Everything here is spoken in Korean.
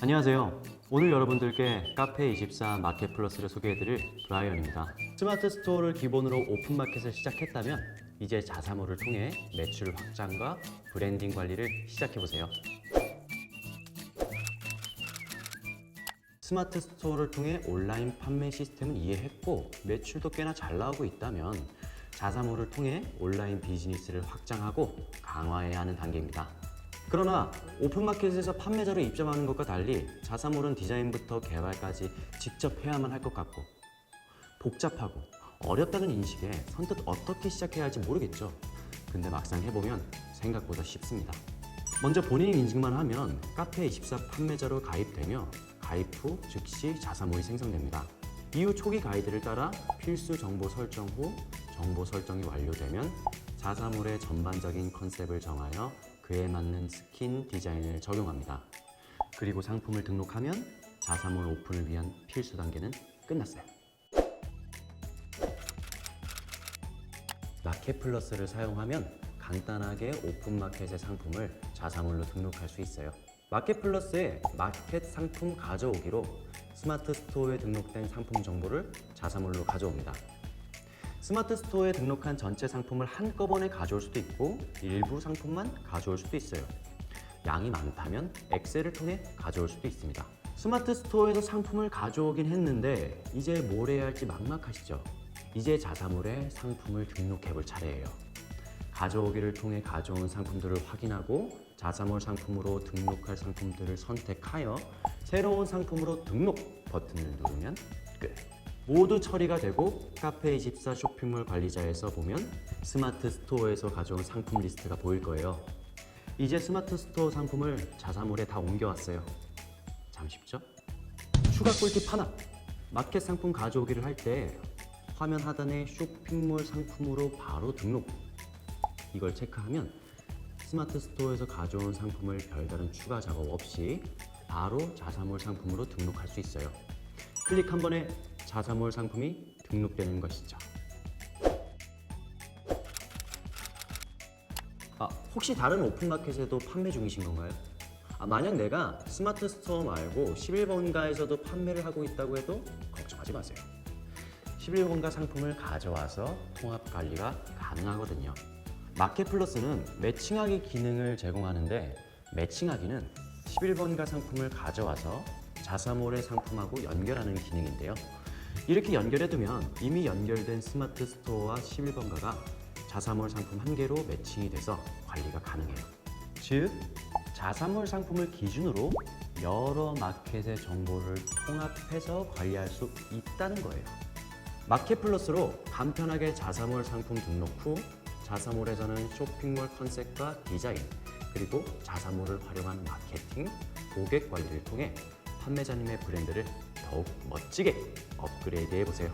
안녕하세요. 오늘 여러분들께 카페24 마켓 플러스를 소개해드릴 브라이언입니다. 스마트 스토어를 기본으로 오픈마켓을 시작했다면 이제 자사모를 통해 매출 확장과 브랜딩 관리를 시작해보세요. 스마트 스토어를 통해 온라인 판매 시스템은 이해했고 매출도 꽤나 잘 나오고 있다면 자사모를 통해 온라인 비즈니스를 확장하고 강화해야 하는 단계입니다. 그러나 오픈마켓에서 판매자로 입점하는 것과 달리 자사몰은 디자인부터 개발까지 직접 해야만 할 것 같고 복잡하고 어렵다는 인식에 선뜻 어떻게 시작해야 할지 모르겠죠. 근데 막상 해보면 생각보다 쉽습니다. 먼저 본인 인증만 하면 카페24 판매자로 가입되며 가입 후 즉시 자사몰이 생성됩니다. 이후 초기 가이드를 따라 필수 정보 설정 후 정보 설정이 완료되면 자사몰의 전반적인 컨셉을 정하여 그에 맞는 스킨 디자인을 적용합니다. 그리고 상품을 등록하면 자사몰 오픈을 위한 필수 단계는 끝났어요. 마켓 플러스를 사용하면 간단하게 오픈마켓의 상품을 자사몰로 등록할 수 있어요. 마켓 플러스의 마켓 상품 가져오기로 스마트 스토어에 등록된 상품 정보를 자사몰로 가져옵니다. 스마트 스토어에 등록한 전체 상품을 한꺼번에 가져올 수도 있고 일부 상품만 가져올 수도 있어요. 양이 많다면 엑셀을 통해 가져올 수도 있습니다. 스마트 스토어에서 상품을 가져오긴 했는데 이제 뭘 해야 할지 막막하시죠? 이제 자사몰에 상품을 등록해 볼 차례예요. 가져오기를 통해 가져온 상품들을 확인하고 자사몰 상품으로 등록할 상품들을 선택하여 새로운 상품으로 등록 버튼을 누르면 끝. 모두 처리가 되고 카페24 쇼핑몰 관리자에서 보면 스마트 스토어에서 가져온 상품 리스트가 보일 거예요. 이제 스마트 스토어 상품을 자사몰에 다 옮겨왔어요. 참 쉽죠? 추가 꿀팁 하나! 마켓 상품 가져오기를 할 때 화면 하단에 쇼핑몰 상품으로 바로 등록 이걸 체크하면 스마트 스토어에서 가져온 상품을 별다른 추가 작업 없이 바로 자사몰 상품으로 등록할 수 있어요. 클릭 한 번에 자사몰 상품이 등록되는 것이죠. 아, 혹시 다른 오픈마켓에도 판매 중이신 건가요? 아, 만약 내가 스마트 스토어 말고 11번가에서도 판매를 하고 있다고 해도 걱정하지 마세요. 11번가 상품을 가져와서 통합 관리가 가능하거든요. 마켓플러스는 매칭하기 기능을 제공하는데 매칭하기는 11번가 상품을 가져와서 자사몰의 상품하고 연결하는 기능인데요. 이렇게 연결해두면 이미 연결된 스마트 스토어와 11번가가 자사몰 상품 한 개로 매칭이 돼서 관리가 가능해요. 즉, 자사몰 상품을 기준으로 여러 마켓의 정보를 통합해서 관리할 수 있다는 거예요. 마켓 플러스로 간편하게 자사몰 상품 등록 후 자사몰에서는 쇼핑몰 컨셉과 디자인 그리고 자사몰을 활용한 마케팅, 고객 관리를 통해 판매자님의 브랜드를 더욱 멋지게 업그레이드 해보세요.